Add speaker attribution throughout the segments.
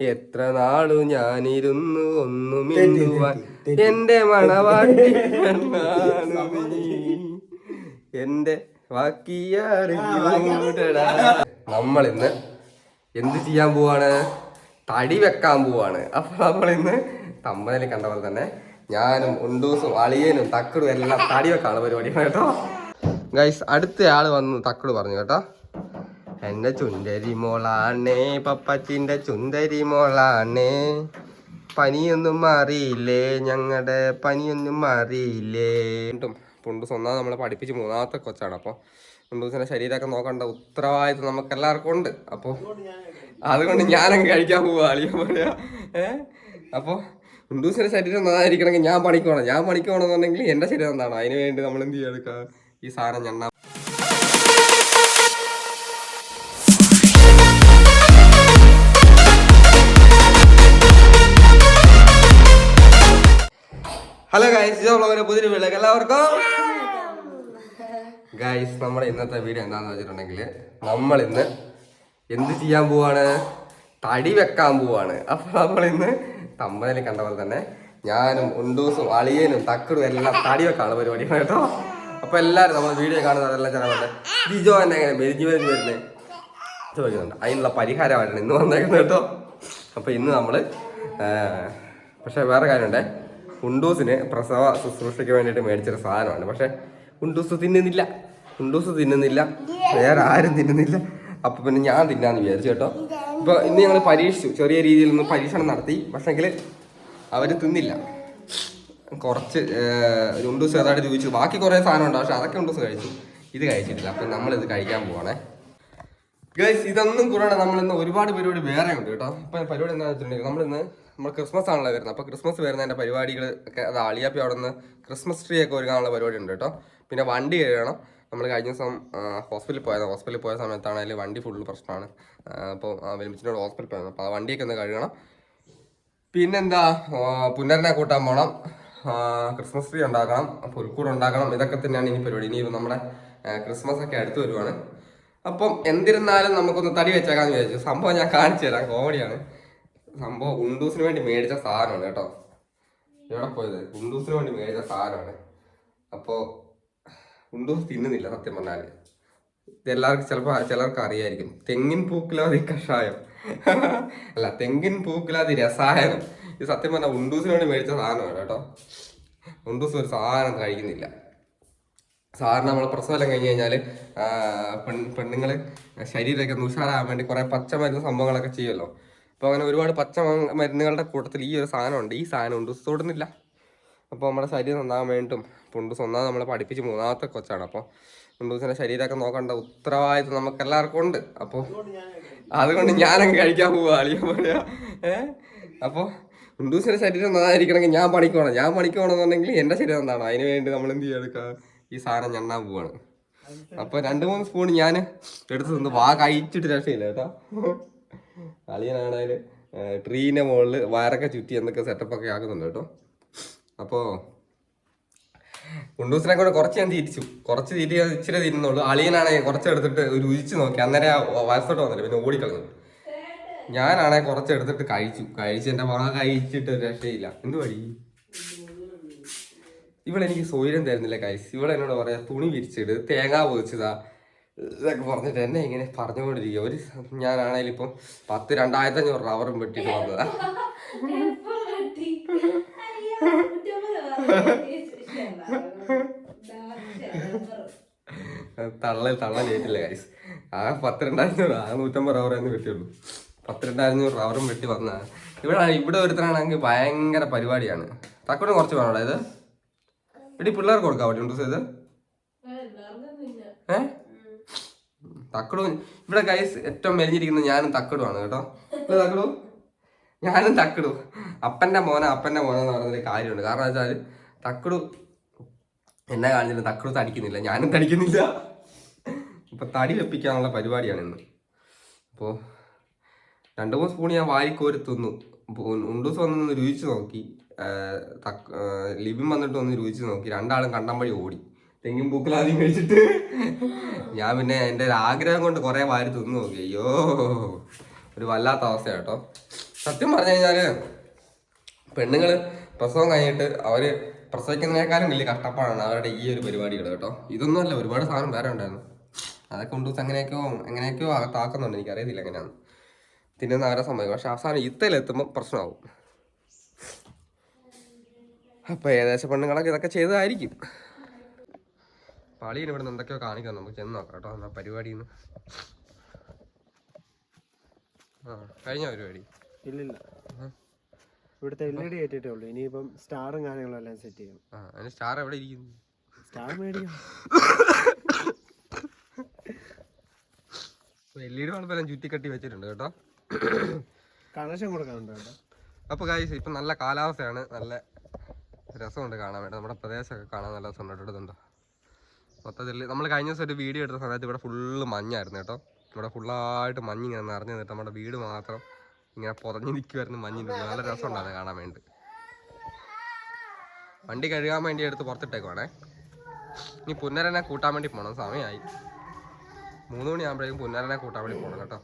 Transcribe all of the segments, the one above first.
Speaker 1: എത്ര നാളു ഞാനിരുന്നു ഒന്നും മിണ്ടുവാൻ എന്റെ മണവാട്ടി എന്റെ വാക്കിയാറിയൂടടാ നമ്മളിന്ന് എന്ത് ചെയ്യാൻ പോവാണ്? തടി വെക്കാൻ പോവാണ്. അപ്പൊ നമ്മളിന്ന് തമ്മനിൽ കണ്ട പോലെ തന്നെ ഞാനും ഉണ്ടൂസും അളിയനും തക്കടും എല്ലാം തടി വെക്കാനുള്ള പരിപാടിയാണ് കേട്ടോ. ഗൈസ് അടുത്ത ആൾ വന്ന് തക്കട് പറഞ്ഞു കേട്ടോ. എന്റെ ചുന്തരി മോളാണേ പപ്പച്ചിന്റെ ചുന്തരി മോളാണേ. പനിയൊന്നും മാറിയില്ലേ? ഞങ്ങളുടെ പനിയൊന്നും മാറിയില്ലേ? വീണ്ടും പുണ്ടൂസ് ഒന്നാമത് നമ്മളെ പഠിപ്പിച്ച് മൂന്നാമത്തെ കൊച്ചാണ്. അപ്പോൾ പുണ്ടൂസിന്റെ ശരീരമൊക്കെ നോക്കേണ്ട ഉത്തരവാദിത്വം നമുക്ക് എല്ലാവർക്കും ഉണ്ട്. അപ്പോൾ അതുകൊണ്ട് ഞാനങ്ങ് കഴിക്കാൻ പോവാ അളിയ പറയാ ഏഹ് അപ്പോൾ പുണ്ടൂസിന്റെ ശരീരം നന്നായിരിക്കണമെങ്കിൽ ഞാൻ പണിക്ക് ഞാൻ പണിക്ക് പോകണമെന്നുണ്ടെങ്കിൽ എന്റെ ശരീരം എന്താണ് അതിന് വേണ്ടി നമ്മൾ എന്ത് ചെയ്യെടുക്കുക ഈ സാധനം ഞണ്ണ ഹലോ ഗൈസ് ഇതോ ബ്ലോഗിന്റെ പുതിയൊരു വീട്ടിലേക്ക് എല്ലാവർക്കും. ഗൈസ് നമ്മുടെ ഇന്നത്തെ വീഡിയോ എന്താന്ന് വെച്ചിട്ടുണ്ടെങ്കിൽ നമ്മൾ ഇന്ന് എന്ത് ചെയ്യാൻ പോവാണ്? തടി വെക്കാൻ പോവാണ്. അപ്പൊ നമ്മൾ ഇന്ന് തമ്പനിൽ കണ്ട പോലെ തന്നെ ഞാനും ഉണ്ടൂസും അളിയനും തക്കടും എല്ലാം തടി വെക്കാനുള്ള പരിപാടിയാണ് കേട്ടോ. അപ്പൊ എല്ലാവരും നമ്മൾ വീഡിയോ കാണുന്നവരെല്ലാം ചെറുതെ ജിജോ എന്നെ എങ്ങനെ മെരിഞ്ഞു മെരിഞ്ഞു വരുന്നത് ചോദിക്കുന്നുണ്ട്. അതിനുള്ള പരിഹാരമായിട്ടാണ് ഇന്ന് വന്നേക്കുന്നത് കേട്ടോ. അപ്പൊ ഇന്ന് നമ്മൾ പക്ഷെ വേറെ കാര്യമുണ്ടേ. ഉണ്ടൂസിന് പ്രസവ ശുശ്രൂഷയ്ക്ക് വേണ്ടിയിട്ട് മേടിച്ചൊരു സാധനമാണ്. പക്ഷെ കുണ്ടൂസ് തിന്നുന്നില്ല. കുണ്ടൂസ് തിന്നുന്നില്ല. വേറെ ആരും തിന്നുന്നില്ല. അപ്പൊ പിന്നെ ഞാൻ തിന്നാന്ന് വിചാരിച്ചു കേട്ടോ. ഇപ്പൊ ഇന്ന് ഞങ്ങൾ പരീക്ഷിച്ചു. ചെറിയ രീതിയിൽ ഒന്ന് പരീക്ഷണം നടത്തി. പക്ഷെങ്കിൽ അവർ തിന്നില്ല. കുറച്ച് ഉണ്ടൂസ് ഏതായിട്ട് ചോദിച്ചു. ബാക്കി കുറേ സാധനം ഉണ്ട് പക്ഷെ അതൊക്കെ ഉണ്ടൂസ് കഴിച്ചു. ഇത് കഴിച്ചിട്ടില്ല. അപ്പൊ ഇത് കഴിക്കാൻ പോവാണേ. ഗൈസ് ഇതൊന്നും കൂടാണ്ട് നമ്മൾ ഇന്ന് ഒരുപാട് പരിപാടി വേറെ ഉണ്ട് കേട്ടോ. ഇപ്പൊ പരിപാടി എന്താണെന്ന് വെച്ചിട്ടുണ്ടെങ്കിൽ നമ്മളിന്ന് നമ്മൾ ക്രിസ്മസ് ആണല്ലോ വരുന്നത്. അപ്പോൾ ക്രിസ്മസ് വരുന്നതിന്റെ പരിപാടികൾ ഒക്കെ അത് അളിയാപ്പി അവിടെ നിന്ന് ക്രിസ്മസ് ട്രീ ഒക്കെ ഒരുക്കാനുള്ള പരിപാടി ഉണ്ട് കേട്ടോ. പിന്നെ വണ്ടി കഴുകണം നമ്മൾ കഴിഞ്ഞ ദിവസം ഹോസ്പിറ്റലിൽ പോയത്. ഹോസ്പിറ്റലിൽ പോയ സമയത്താണെങ്കിൽ വണ്ടി ഫുള്ള് പ്രശ്നമാണ്. അപ്പോൾ വെലുമിച്ചിനോട് ഹോസ്പിറ്റലിൽ പോയത്. അപ്പോൾ ആ വണ്ടിയൊക്കെ ഒന്ന് കഴുകണം. പിന്നെന്താ പുനരനെ കൂട്ടാൻ പോകണം ക്രിസ്മസ് ട്രീ ഉണ്ടാക്കണം. പുൽക്കൂട് ഉണ്ടാക്കണം. ഇതൊക്കെ തന്നെയാണ് ഇനി പരിപാടി. ഇനി നമ്മുടെ ക്രിസ്മസ് ഒക്കെ അടുത്ത് വരുവാണ്. അപ്പം എന്തിരുന്നാലും നമുക്കൊന്ന് തടി വെച്ചേക്കാന്ന് വിചാരിച്ചു. സംഭവം ഞാൻ കാണിച്ചു തരാം. കോമഡിയാണ് സംഭവം ഉണ്ടൂസിന് വേണ്ടി മേടിച്ച സാധനമാണ് കേട്ടോ. എവിടെ പോയത്? ഉണ്ടൂസിന് വേണ്ടി മേടിച്ച സാധനമാണ്. അപ്പോൾ ഉണ്ടൂസ് തിന്നുന്നില്ല സത്യം പറഞ്ഞാൽ ഇതെല്ലാവർക്കും ചിലപ്പോൾ ചിലർക്ക് അറിയായിരിക്കും. തെങ്ങിൻ പൂക്കിലാതി കഷായം. അല്ല തെങ്ങിൻ പൂക്കിലാതി രസായനം. ഇത് സത്യം പറഞ്ഞാൽ ഉണ്ടൂസിന് വേണ്ടി മേടിച്ച സാധനമാണ് കേട്ടോ. ഉണ്ടൂസ് ഒരു സാധനം കഴിക്കുന്നില്ല. സാധാരണ നമ്മൾ പ്രസവം കഴിഞ്ഞ് കഴിഞ്ഞാൽ പെൺ പെണ്ണുങ്ങൾ ശരീരമൊക്കെ ഒന്ന് വേണ്ടി കുറേ പച്ചമരുന്ന് സംഭവങ്ങളൊക്കെ ചെയ്യുമല്ലോ. അപ്പോൾ അങ്ങനെ ഒരുപാട് പച്ച മരുന്നുകളുടെ കൂട്ടത്തിൽ ഈ ഒരു സാധനമുണ്ട്. ഈ സാധനം ഉണ്ട് തൊടുന്നില്ല അപ്പോൾ നമ്മുടെ ശരീരം നന്നാകാൻ വേണ്ടിയിട്ടും പുണ്ടൂസ് ഒന്നാമത് നമ്മളെ പഠിപ്പിച്ച് മൂന്നാമത്തെ കൊച്ചാണ്. അപ്പോൾ പുണ്ടൂസിന്റെ ശരീരമൊക്കെ നോക്കേണ്ട ഉത്തരവാദിത്വം നമുക്ക് എല്ലാവർക്കും ഉണ്ട്. അപ്പോൾ അതുകൊണ്ട് ഞാനങ്ങ് കഴിക്കാൻ പോവാ അളിയ പറയാ ഏ? അപ്പോൾ ഉണ്ടൂസിന്റെ ശരീരം നന്നായിരിക്കണമെങ്കിൽ ഞാൻ പണിക്ക് ഞാൻ പണിക്ക് പോകണമെന്നുണ്ടെങ്കിൽ എന്റെ ശരീരം എന്താണ് അതിന് വേണ്ടി നമ്മൾ എന്ത് ചെയ്യെടുക്കുക ഈ സാധനം ഞണ്ണാൻ പോവാണ്. അപ്പോൾ രണ്ട് മൂന്ന് സ്പൂൺ ഞാൻ എടുത്തു നിന്ന് വാ കഴിച്ചിട്ട് രക്ഷയില്ല കേട്ടോ. അളിയനാണേൽ ട്രീന്റെ മുകളിൽ വയറൊക്കെ ചുറ്റി എന്തൊക്കെ സെറ്റപ്പൊക്കെ ആക്കുന്നുണ്ട് കേട്ടോ. അപ്പോൾ കുണ്ടൂസിനെ കൂടെ കുറച്ച് ഞാൻ തിരിച്ചു കുറച്ച് തിരി ഇച്ചിരി തിരുന്നുള്ളൂ അളിയനാണെങ്കിൽ കുറച്ച് എടുത്തിട്ട് രുചിച്ച് നോക്കി. അന്നേരം ആ വയസ്സോട്ട് വന്നില്ല. പിന്നെ ഓടിക്കളഞ്ഞു. ഞാനാണെങ്കിൽ കുറച്ച് എടുത്തിട്ട് കഴിച്ചു. കഴിച്ച് എന്റെ വാ കഴിച്ചിട്ട് രക്ഷയില്ല. എന്ത് വഴി ഇവളെനിക്ക് സൗകര്യം തരുന്നില്ല കൈസ് ഇവളെന്നോട് പറയാ തുണി വിരിച്ചിട് തേങ്ങ പൊതിച്ചതാ. ഇതൊക്കെ പറഞ്ഞിട്ട് എന്നെ ഇങ്ങനെ പറഞ്ഞുകൊണ്ടിരിക്കുക. ഒരു ഞാനാണെങ്കിലും ഇപ്പം പത്ത് രണ്ടായിരത്തി അഞ്ഞൂറ് റവറും വെട്ടിട്ട് വന്നതാ. തള്ളൽ തള്ളൽ ഏറ്റില്ല കൈസ് ആ പത്ത് രണ്ടായിരത്തി ആ നൂറ്റമ്പത് റവർ എന്ന് വെട്ടിയുള്ളൂ. പത്ത് രണ്ടായിരത്തി റവറും വെട്ടി വന്ന ഇവിടെ ഇവിടെ ഒരുത്തനാണെങ്കിൽ ഭയങ്കര പരിപാടിയാണ്. തക്കോട് കുറച്ച് വേണോടാ ഇത്? ഇടി പിള്ളേർക്ക് കൊടുക്കാൻ പറ്റും ഡ്രസ് ഇത്? ഏ? തക്കടു ഇവിടെ കൈസ് ഏറ്റവും മെലിഞ്ഞിരിക്കുന്നത് ഞാനും തക്കടുമാണ് കേട്ടോ. തക്കടു? ഞാനും തക്കടു. അപ്പന്റെ മോന അപ്പന്റെ മോനെന്ന് പറയുന്നൊരു കാര്യമുണ്ട്. കാരണം വെച്ചാൽ തക്കടു എന്നെ കാണിച്ചില്ല തക്കടു തടിക്കുന്നില്ല ഞാനും തടിക്കുന്നില്ല. ഇപ്പൊ തടി വെപ്പിക്കാനുള്ള പരിപാടിയാണ് ഇന്ന്. അപ്പോൾ രണ്ട് മൂന്ന് സ്പൂൺ ഞാൻ വാരിക്കോരി തിന്നു. ഉണ്ടൂസ് വന്നൊന്ന് രുചിച്ച് നോക്കി. ലിബിൻ വന്നിട്ട് ഒന്ന് രുചിച്ച് നോക്കി. രണ്ടാളും കണ്ടം വഴി ഓടി. തെങ്ങിൻ പൂക്കളാദ്യം കഴിച്ചിട്ട്. ഞാൻ പിന്നെ എന്റെ ഒരു ആഗ്രഹം കൊണ്ട് കുറേ വാരി തിന്നു നോക്കി. അയ്യോ ഒരു വല്ലാത്ത അവസ്ഥ കേട്ടോ. സത്യം പറഞ്ഞു കഴിഞ്ഞാൽ പെണ്ണുങ്ങൾ പ്രസവം കഴിഞ്ഞിട്ട് അവർ പ്രസവിക്കുന്നതിനേക്കാളും വലിയ കഷ്ടപ്പാടാണ് അവരുടെ ഈ ഒരു പരിപാടികൾ കേട്ടോ. ഇതൊന്നും അല്ല ഒരുപാട് സാധനം വേറെ ഉണ്ടായിരുന്നു. അതൊക്കെ കൊണ്ടുവച്ച് അങ്ങനെയൊക്കെയോ എങ്ങനെയൊക്കെയോ അകത്താക്കുന്നുണ്ട്. എനിക്കറിയത്തില്ല എങ്ങനെയാണ് തിന്നുന്ന അവരെ സംഭവിക്കും പക്ഷെ അവസാനം ഇത്തയിലെത്തുമ്പോൾ പ്രശ്നമാവും. അപ്പൊ ഏകദേശം പെണ്ണുങ്ങളൊക്കെ ഇതൊക്കെ ചെയ്തതായിരിക്കും. പാളിയിൽ ഇവിടെ നിന്ന് എന്തൊക്കെയോ കാണിക്കാം നമുക്ക് ചെന്ന് നോക്കാം കേട്ടോ. എന്നാ പരിപാടിന്ന്. ആ കഴിഞ്ഞ പരിപാടി?
Speaker 2: ഇല്ലില്ല. ഇവിടുത്തെ എൽ ഇ ഡി കയറ്റിട്ടേ ഉള്ളൂ ഇനിയിപ്പം സ്റ്റാറും കാര്യങ്ങളും എല്ലാം സെറ്റ് ചെയ്യും.
Speaker 1: ആ അതിന് സ്റ്റാർ എവിടെ ഇരിക്കുന്നു?
Speaker 2: സ്റ്റാർ മേടിക്കാം
Speaker 1: എൽ ഇ ഡി വളപ്പെല്ലാം ചുറ്റിക്കെട്ടി വെച്ചിട്ടുണ്ട് കേട്ടോ.
Speaker 2: കണക്ഷൻ കൊടുക്കാനുണ്ട് കേട്ടോ
Speaker 1: അപ്പോൾ കായ്സ് ഇപ്പം നല്ല കാലാവസ്ഥയാണ്. നല്ല രസമുണ്ട് കാണാൻ. വേണ്ടി നമ്മുടെ പ്രദേശമൊക്കെ കാണാൻ നല്ല രസമുണ്ട്. കേട്ടോ മൊത്തത്തിൽ നമ്മൾ കഴിഞ്ഞ ദിവസം ഒരു വീഡിയോ എടുത്ത സമയത്ത് ഇവിടെ ഫുള്ള് മഞ്ഞായിരുന്നു കേട്ടോ. ഇവിടെ ഫുള്ളായിട്ട് മഞ്ഞ് ഇങ്ങനെ നിറഞ്ഞു നിന്നിട്ട് നമ്മുടെ വീട് മാത്രം ഇങ്ങനെ പുറഞ്ഞു നിൽക്കുമായിരുന്നു മഞ്ഞിന്റെ നല്ല രസമുണ്ടായിരുന്നു കാണാൻ വേണ്ടി. വണ്ടി കഴുകാൻ വേണ്ടി എടുത്ത് പുറത്തിട്ടേക്കുവാണേ. ഇനി പുന്നരനെ കൂട്ടാൻ വേണ്ടി പോകണം സമയമായി. മൂന്ന് മണിയാകുമ്പോഴേക്കും പുന്നരനെ കൂട്ടാൻ വേണ്ടി പോകണം കേട്ടോ.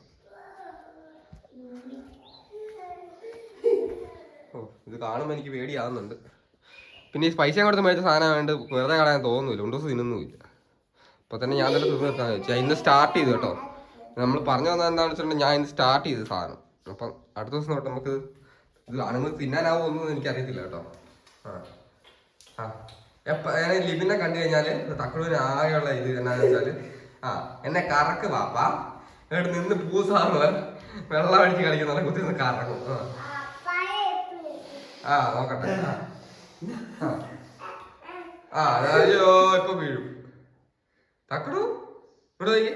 Speaker 1: ഓ ഇത് കാണുമ്പോൾ എനിക്ക് പേടിയാകുന്നുണ്ട് പിന്നെ ഈ പൈസ കൊടുത്ത് മേടിച്ച സാധനം വേണ്ട വെറുതെ കളയാൻ തോന്നുന്നില്ല. ഉണ്ടോസ് തിന്നുന്നില്ല അപ്പോൾ തന്നെ ഞാൻ തന്നെ തിന്നു നിർത്താൻ വെച്ചു ഇന്ന് സ്റ്റാർട്ട് ചെയ്തു കേട്ടോ. നമ്മൾ പറഞ്ഞു വന്നത് എന്താണെന്ന് വെച്ചിട്ടുണ്ടെങ്കിൽ ഞാൻ ഇന്ന് സ്റ്റാർട്ട് ചെയ്തു സാധനം. അപ്പം അടുത്ത ദിവസം തൊട്ട് നമുക്ക് ഇത് ആണുങ്ങൾ തിന്നാനാവുമെന്നൊന്നും എനിക്കറിയത്തില്ല കേട്ടോ. ആ. ആ. എപ്പ ഞാൻ ലിബിനെ കണ്ടു കഴിഞ്ഞാൽ തക്കളൂരിന് ആകെയുള്ള ഇത് എന്നാന്ന് വെച്ചാൽ ആ എന്നെ കറക്ക് വാപ്പ എന്നിട്ട് നിന്ന് പൂസാറ് വെള്ളം അടിച്ച് കളിക്കുന്ന കുത്തി നിന്ന് കറക്കും. ആ. നോക്കട്ടെ. ആ. അയ്യോ ഇപ്പൊ വീഴും. തക്കടു ഇവിടെ നോക്കി.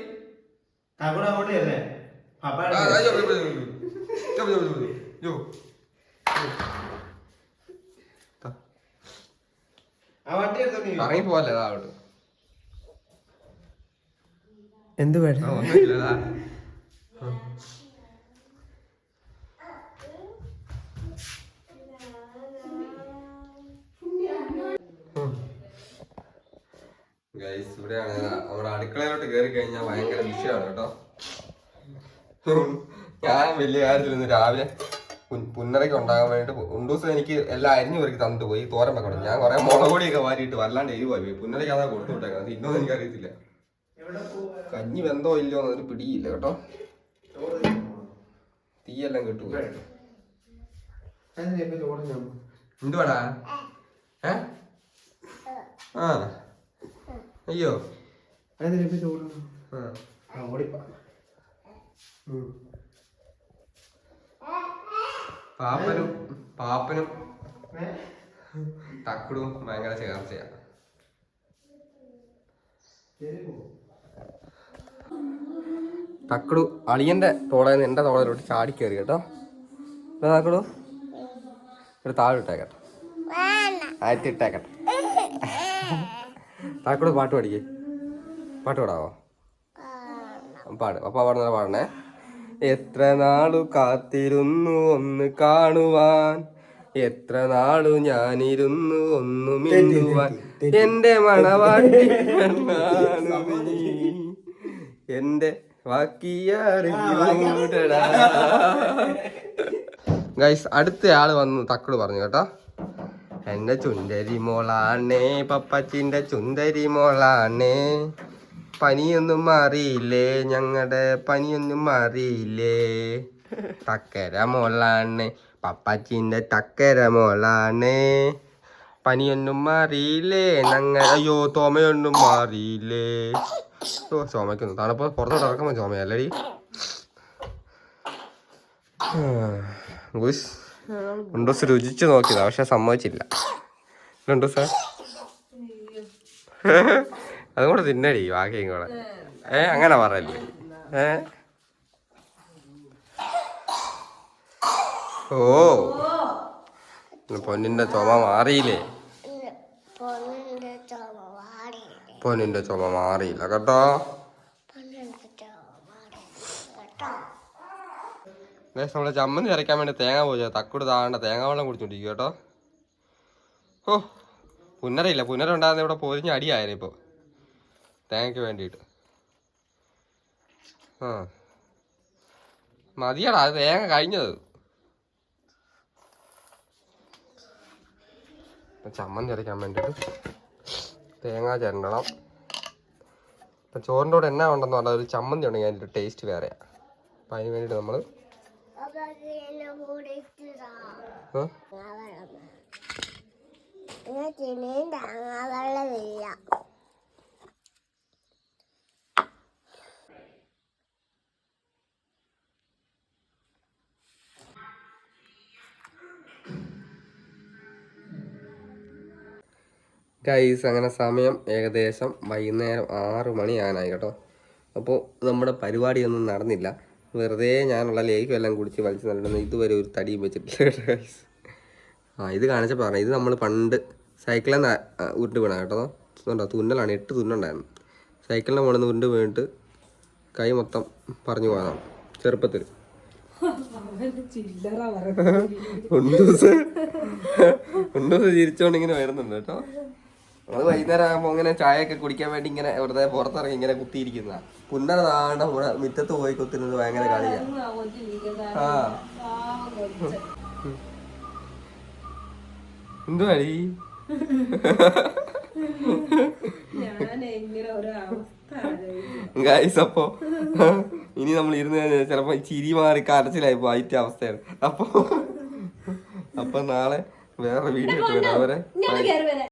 Speaker 2: അങ്ങോട്ടല്ലേ
Speaker 1: ആ, അയ്യോ, ഇവിടെ, ഇവിടെ, ഇവിടെ. എന്ത് യ്യോ, യ്യോ, യ്യോ. ത.
Speaker 2: ആ വണ്ടി എടുത്തോ
Speaker 1: കറങ്ങി പോവല്ലേ അതാ അവിടെ
Speaker 2: എന്ത് വേണം
Speaker 1: ആ, ഒന്നുമില്ല, ദാ. ഗൈസ് ഇവിടെയാണ്. നമ്മുടെ അടുക്കളയിലോട്ട് കയറി കഴിഞ്ഞാൽ ഭയങ്കര വിഷയമാണ് കേട്ടോ. ഞാൻ വലിയ കാര്യത്തിൽ രാവിലെ പുന്നരയ്ക്ക് ഉണ്ടാകാൻ വേണ്ടിട്ട് ഉണ്ടൂസം എനിക്ക് എല്ലാം അരിഞ്ഞു പെറുക്കി തന്നിട്ട് പോയി. തോരൻ വെക്കണം ഞാൻ കുറെ മുളകുപൊടിയൊക്കെ വാരിയിട്ട് വല്ലാണ്ട് എരിവായി പോയി. പുന്നരയ്ക്ക് അതാ കൊടുത്തു വിട്ടേക്കാം അത് ഇന്നൊന്നും എനിക്കറിയത്തില്ല കഞ്ഞി വെന്തോ ഇല്ലയോ എന്നൊരു പിടിയില്ല കേട്ടോ. തീയെല്ലാം കിട്ടുക എന്തുവാടാ ഏ? ആ. അയ്യോ. ആ. പാപ്പനും പാപ്പനും. തക്കടും ഭയങ്കര ചേർച്ചയാ. തക്കടു അളിയന്റെ തോളേന്ന് എന്റെ തോളയിലോട്ട് ചാടി കയറി കേട്ടോ. തക്കടു. ഒരു താഴെ ഇട്ടേക്കട്ടെ. ആയിരത്തി ഇട്ടേക്കട്ടെ. തക്കടു പാട്ട് പാടിക്കേ. പാട്ട് പാടാവോ? പാട്. അപ്പ പാടുന്ന പാടണേ. എത്ര നാളു കാത്തിരുന്നു ഒന്ന് കാണുവാൻ. എത്ര നാളു ഞാനിരുന്നു ഒന്നും മിണ്ടുവാൻ എന്റെ മണവാട്ടി എന്റെ ഗൈസ് അടുത്ത ആൾ വന്ന് തക്കട് പറഞ്ഞു കേട്ടോ. എന്റെ ചുണ്ടരി മോളാണേ പപ്പച്ചിന്റെ ചുണ്ടരി മോളാണേ. പനിയൊന്നും മാറിയില്ലേ? ഞങ്ങളുടെ പനിയൊന്നും മാറിയില്ലേ? തക്കര മോളാണ് പപ്പച്ചിന്റെ തക്കര മോളാണ്. പനിയൊന്നും മാറിയില്ലേ? ഞങ്ങ അയ്യോ തോമയൊന്നും മാറിയില്ലേ? ഓ ചുമയ്ക്കുന്നു. തണുപ്പ് പുറത്തോട്ട് ഇറക്കുമ്പോ ചോമയല്ലേ ഗുസ്. ഉണ്ടൂസ് രുചിച്ചു നോക്കിയതാ പക്ഷെ സമ്മതിച്ചില്ല. ഉണ്ടൂസ് അതും കൂടെ തിന്നടി ബാക്കിയും കൂടെ. ഏ അങ്ങനെ പറയല്ലേ? ഏ? ഓ. പൊന്നിന്റെ ചുമ മാറിയില്ലേ?
Speaker 3: പൊന്നിന്റെ ചുമ
Speaker 1: മാറിയില്ല കേട്ടോ. ഗൈസ് നമ്മുടെ ചമ്മന്തി അരയ്ക്കാൻ വേണ്ടി തേങ്ങ പോയി തക്കൂട് താണ്ട തേങ്ങ വെള്ളം കുടിച്ചോണ്ടിരിക്കും കേട്ടോ. ഓ പുന്നരയില്ല. പുന്നര ഉണ്ടായിരുന്ന ഇവിടെ പൊരിഞ്ഞ അടിയായിരുന്നു ഇപ്പോൾ തേങ്ങയ്ക്ക് വേണ്ടിയിട്ട്. ആ. മതിയടാ അത് തേങ്ങ കഴിഞ്ഞത്. ചമ്മന്തി അരയ്ക്കാൻ വേണ്ടിയിട്ട് തേങ്ങ ചിരണ്ടണം. അപ്പം ചോറിന്റെ കൂടെ എന്നാ ഉണ്ടെന്ന് പറഞ്ഞാൽ ഒരു ചമ്മന്തി ഉണ്ടെങ്കിൽ അതിന്റെ ടേസ്റ്റ് വേറെയാണ് അപ്പം അതിന് വേണ്ടിയിട്ട് നമ്മൾ ഗൈസ് അങ്ങനെ സമയം ഏകദേശം വൈകുന്നേരം ആറ് മണിയാകാനായി കേട്ടോ. അപ്പോൾ നമ്മുടെ പരിപാടിയൊന്നും നടന്നില്ല. വെറുതെ ഞാനുള്ള ലൈഫ് എല്ലാം കുടിച്ച് വലിച്ചു നടന്നു ഇതുവരെ ഒരു തടിയും വെച്ചിട്ടില്ല ആ ഇത് കാണിച്ചപ്പോൾ പറഞ്ഞു ഇത് നമ്മൾ പണ്ട് സൈക്കിളിൽ നിന്ന് ഉരുണ്ട് വീണ കേട്ടോ. ഇതുണ്ടോ? തുന്നലാണ് എട്ട് തുന്നുണ്ടായിരുന്നു. സൈക്കിളിന്റെ മുകളിൽ നിന്ന് ഉരുണ്ട് വീണിട്ട് കൈ മൊത്തം പറഞ്ഞു പോകാം ചെറുപ്പത്തിൽ ഉണ്ടൂസ്. ഉണ്ടൂസ് ചിരിച്ചോണ്ടിങ്ങനെ വരുന്നുണ്ട് കേട്ടോ. അത് വൈകുന്നേരം ആകുമ്പോ ഇങ്ങനെ ചായ ഒക്കെ കുടിക്കാൻ വേണ്ടി ഇങ്ങനെ വെറുതെ പുറത്തിറങ്ങി ഇങ്ങനെ കുത്തിയിരിക്കുന്ന. പുന്നര താണ്ട ഇവിടെ മുറ്റത്ത് പോയി കുത്തുന്നത് ഭയങ്കര കളിയാ. ആ. എന്തുവാടി? അപ്പോ ഇനി നമ്മൾ ഇരുന്ന് കഴിഞ്ഞാൽ ചിലപ്പോ ചിരി മാറി കരച്ചിലായി പോ അതിന്റെ അവസ്ഥയാണ്. അപ്പൊ അപ്പൊ നാളെ വേറെ വീഡിയോ ഇട്ട് വരാം. അവരെ